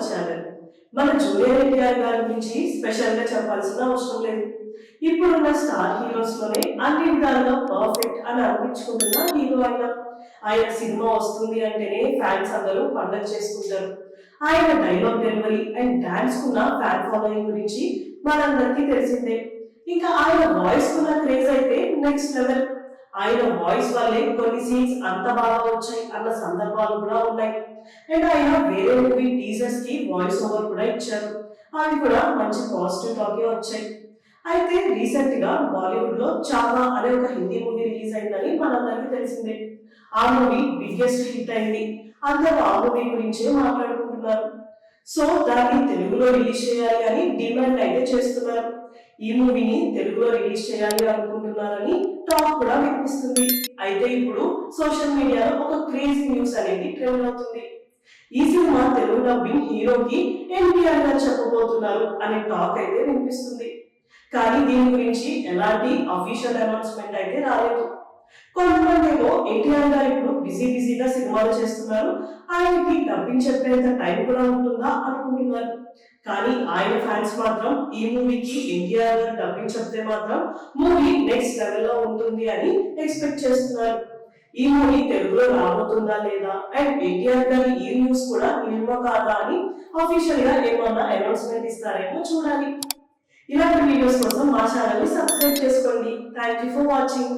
Hour channel మన junior NTR గారి గురించి స్పెషల్గా చెప్పాల్సిన అవసరం లేదు. ఇప్పుడున్న స్టార్ హీరోస్లోనే అన్ని విధాలుగా పర్ఫెక్ట్ అని అనిపించుకుంటున్న హీరో ఆయన. ఆయన సినిమా వస్తుంది అంటేనే ఫ్యాన్స్ అందరూ పండగ చేసుకుంటారు. ఆయన డైలాగ్ డెలివరీ అండ్ డాన్స్ కున్న ఫ్యాన్ ఫాలోయింగ్ గురించి మనందరికీ తెలిసిందే. ఇంకా ఆయన వాయిస్ కున్న క్రేజ్ అయితే నెక్స్ట్ లెవెల్ ఆయన వాయిస్ వల్లే కొన్ని సీన్స్ అంత బాగా వచ్చాయి అన్న సందర్భాలు కూడా ఉన్నాయి. అండ్ ఆయన వేరే మూవీ టీజర్స్కి వాయిస్ ఓవర్ కూడా ఇచ్చారు. అవి కూడా మంచి పాజిటివ్ టాకే వచ్చాయి. అయితే రీసెంట్గా బాలీవుడ్లో చావా అనే ఒక హిందీ మూవీ రిలీజ్ అయిందని మనందరికీ తెలిసిందే. ఆ మూవీ బిగ్గెస్ట్ హిట్ అయింది. అందరూ ఆ మూవీ గురించే మాట్లాడుకుంటున్నారు. సో దాన్ని తెలుగులో రిలీజ్ చేయాలి అని డిమాండ్ అయితే చేస్తున్నారు. ఈ మూవీని తెలుగులో రిలీజ్ చేయాలి అనుకుంటున్నారని టాక్ కూడా వినిపిస్తుంది. అయితే ఇప్పుడు సోషల్ మీడియాలో ఒక క్రేజ్ న్యూస్ అనేది ట్రెండ్ అవుతుంది. ఈ సినిమా తెలుగు డబ్బింగ్ హీరోకి ఎన్టీఆర్ గారు చెప్పబోతున్నారు అనే టాక్ అయితే వినిపిస్తుంది. కానీ దీని గురించి ఎలాంటి అఫీషియల్ అనౌన్స్మెంట్ అయితే రాలేదు. కొంతమంది ఏమో ఎన్టీఆర్ గారు ఇప్పుడు బిజీ బిజీగా సినిమాలు చేస్తున్నారు. ఆయనకి డబ్బింగ్ చెప్పేంత టైం కూడా ఉంటుందా అనుకుంటున్నారు. కానీ ఆయన ఫ్యాన్స్ మాత్రం ఈ మూవీకి ఎన్టీఆర్ గారు డబ్బింగ్ చెప్తే మాత్రం మూవీ నెక్స్ట్ లెవెల్లో ఉంటుంది అని ఎక్స్పెక్ట్ చేస్తున్నారు. ఈ మూవీ తెలుగులో రాబోతుందా లేదా? అండ్ ఎన్టీఆర్ గారి ఈ న్యూస్ కూడా నిల్వ కాదా అని అఫీషియల్గా ఏమన్నా అనౌన్స్మెంట్ ఇస్తారేమో చూడాలి. ఇలాంటి వీడియోస్ కోసం మా ఛానల్ని సబ్స్క్రైబ్ చేసుకోండి. Thank you for watching